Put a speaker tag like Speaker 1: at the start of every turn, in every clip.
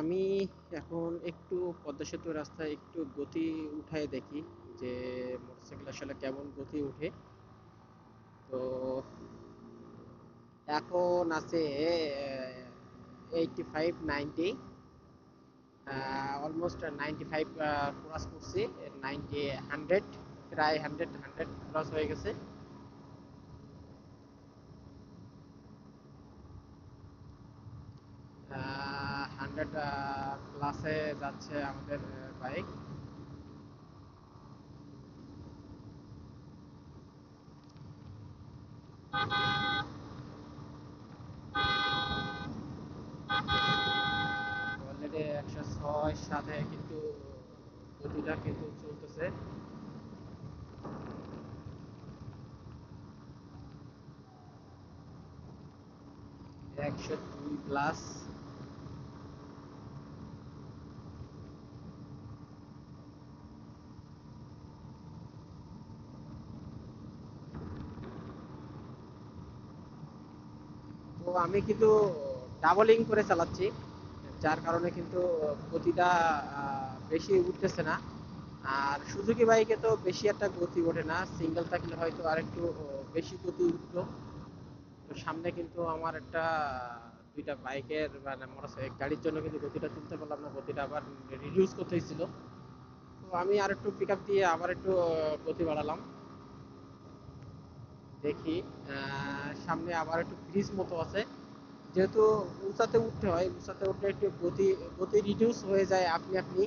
Speaker 1: আমি এখন একটু পদ্মা সেতু রাস্তায় একটু গতি উঠায় দেখি যে মোটরসাইকেল আসলে কেমন গতি উঠে। তো এখন আছে eighty five ninety almost ninety five cross করছি নাইনটি হান্ড্রেড প্রায় হান্ড্রেড হান্ড্রেড ক্রস হয়ে গেছে। হান্ড্রেড প্লাসে যাচ্ছে আমাদের বাইক অলরেডি একশো ছয় সাথে কিন্তু গতিটা কিন্তু চলতেছে। একশো দুই প্লাস তো আমি কিন্তু ডাবলিং করে চালাচ্ছি, যার কারণে কিন্তু গতিটা বেশি উঠতেছে না। আর সুজুকি বাইকে তো বেশি একটা গতি ওঠে না সিঙ্গেল থাকলে হয়তো আর একটু বেশি গতি উঠতো। তো সামনে কিন্তু আমার একটা, দুইটা বাইকের মানে মোটরসাইকেল গাড়ির জন্য কিন্তু গতিটা তুলতে পারলাম না, গতিটা আবার রিডিউস করতে হয়েছিল তো আমি আর একটু পিক দিয়ে আবার একটু গতি বাড়ালাম। দেখি সামনে আবার একটু ব্রিজ মতো আছে। যেহেতু উঁচাতে উঠতে হয়, উঁচাতে উঠলে একটু গতি গতি রিডিউস হয়ে যায় আপনি আপনি।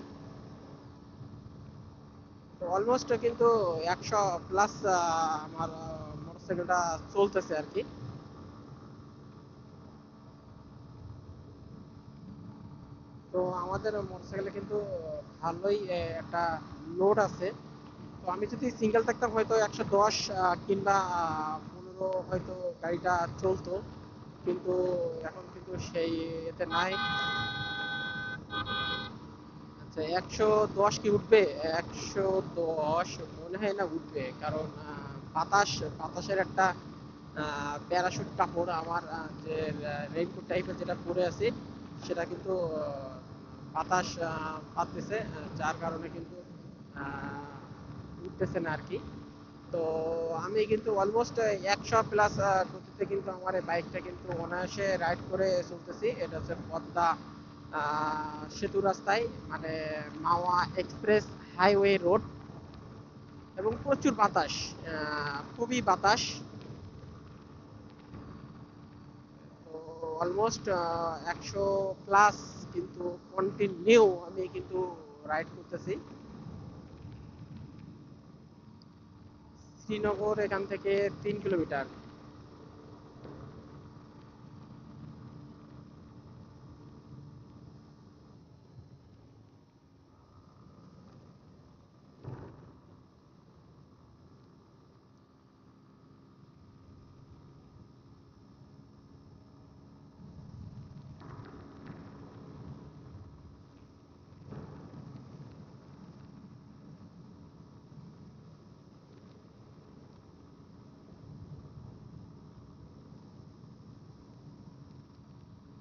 Speaker 1: অলমোস্ট কিন্তু একশো প্লাস আমার মোটরসাইকেলটা চলতেছে আর কি। তো আমাদের মোটরসাইকেলে কিন্তু ভালোই একটা লোড আছে। তো আমি যদি সিঙ্গেল থাকতাম হয়তো একশো দশ কিংবা পনেরো হয়তো গাড়িটা চলতো। কিন্তু এখন কিন্তু সেই এতে নাই। আচ্ছা একশো দশ কি উঠবে? একশো দশ মনে হয় না উঠবে, কারণ বাতাস, বাতাসের একটা প্যারাশুট কাপড় আমার যে রেইনকোট টাইপের যেটা পরে আছি, সেটা কিন্তু বাতাস পাচ্ছে যার কারণে কিন্তু উঠতেছে না আর কি। তো আমি কিন্তু অলমোস্ট একশো প্লাস গতিতে কিন্তু আমার এই বাইকটা কিন্তু অনায়াসে রাইড করে চলতেছি। এটা হচ্ছে পদ্মা সেতু রাস্তায় মানে মাওয়া এক্সপ্রেস হাইওয়ে রোড। এবং প্রচুর বাতাস খুবই বাতাস। তো অলমোস্ট একশো প্লাস কিন্তু কন্টিনিউ আমি কিন্তু রাইড করতেছি। শ্রীনগর এখান থেকে তিন কিলোমিটার।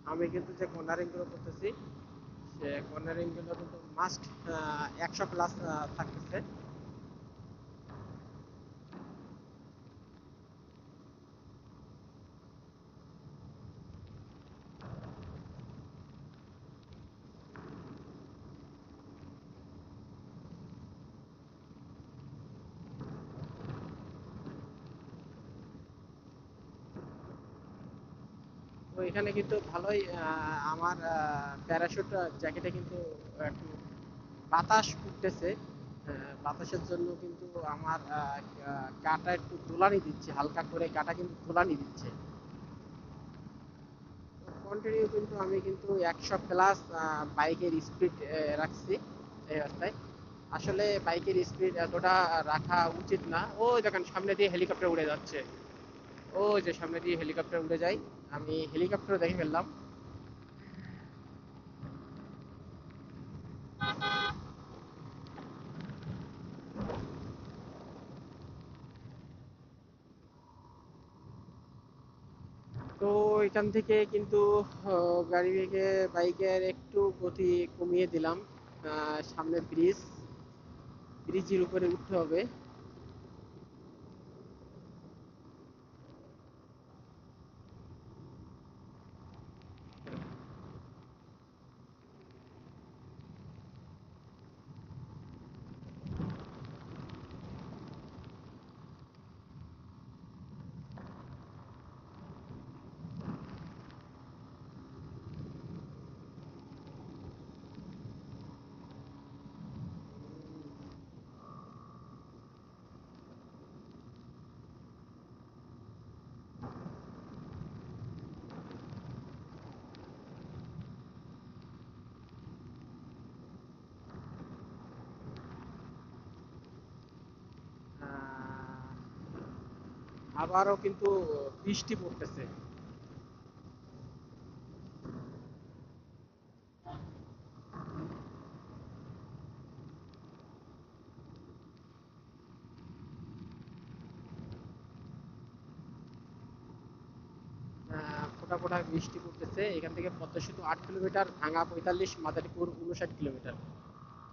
Speaker 1: আমি কিন্তু যে কর্নারিংগুলো করতেছি সে কর্নারিংগুলো কিন্তু মাস্ট একশো প্লাস থাকতেছে। তো এখানে কিন্তু ভালোই আমার প্যারাশুট জ্যাকেটে কিন্তু একটু বাতাস উঠতেছে। বাতাসের জন্য কিন্তু আমার কাটা একটু দোলানি দিচ্ছে, হালকা করে কাটা কিন্তু দোলানি দিচ্ছে। কন্টিনিউ কিন্তু আমি কিন্তু একশো প্লাস বাইকের স্পিড রাখছি এই রাস্তায় আসলে বাইকের স্পিড এতটা রাখা উচিত না। ও দেখেন সামনে দিয়ে হেলিকপ্টার উড়ে যাচ্ছে। ও যে সামনে দিয়ে হেলিকপ্টার উড়ে যায়, আমি হেলিকপ্টার দেখে ফেললাম। তো এখান থেকে কিন্তু গাড়ি থেকে বাইকের একটু গতি কমিয়ে দিলাম সামনে ব্রিজ, ব্রিজের উপরে উঠতে হবে। আবারও কিন্তু বৃষ্টি পড়তেছে। ফোঁটা ফোঁটা বৃষ্টি পড়তেছে। এখান থেকে পদ্মা সেতু আট কিলোমিটার, ভাঙা পঁয়তাল্লিশ, মাদারীপুর উনষাট কিলোমিটার।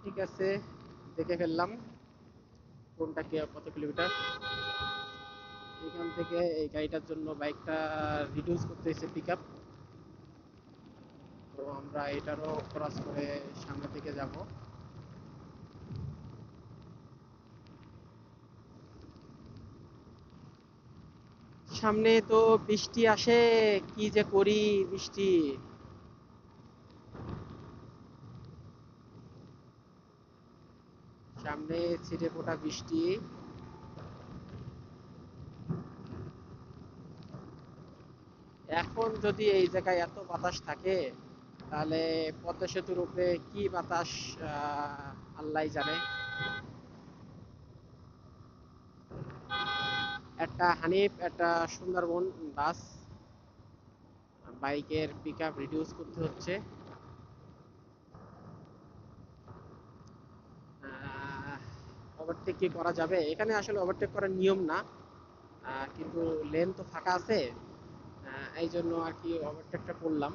Speaker 1: ঠিক আছে, দেখে ফেললাম। কোনটা কি, কত কিলোমিটার? এখান থেকে এই গাড়িটার জন্য বাইকটা রিডিউস করতে হয়েছে পিক আপ তো আমরা এটারও ক্রস করে সামনে থেকে যাব। সামনে তো বৃষ্টি আসে, কি যে করি বৃষ্টি। সামনে ছিটে ফোটা বৃষ্টি এখন যদি এই জায়গায় এত বাতাস থাকে তাহলে পদ্মা সেতুর উপরে কি বাতাস আহ, আল্লাহই জানে। একটা হানিফ একটা সুন্দরবন বাস বাইকের পিক আপ রিডিউস করতে হচ্ছে। ওভারটেক কি করা যাবে? এখানে আসলে ওভারটেক করার নিয়ম না। কিন্তু লেন তো ফাঁকা আছে। এই জন্য আর কি ওভারটেকটা করলাম।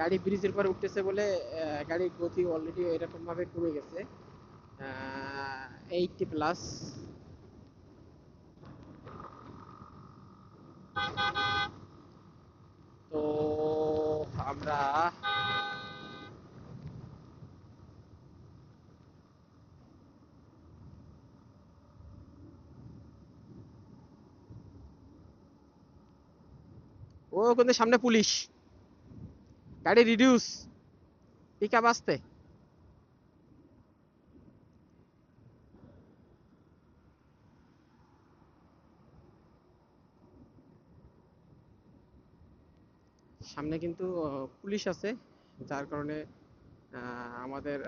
Speaker 1: গাড়ি ব্রিজের পরে উঠতেছে বলে গাড়ির গতি অলরেডি এরকম ভাবে কমে গেছে। এইটটি প্লাস তো আমরা ও সামনে পুলিশ। গাড়ি রিডিউস পিক আপ আসতে সামনে কিন্তু পুলিশ আছে। যার কারণে আমাদের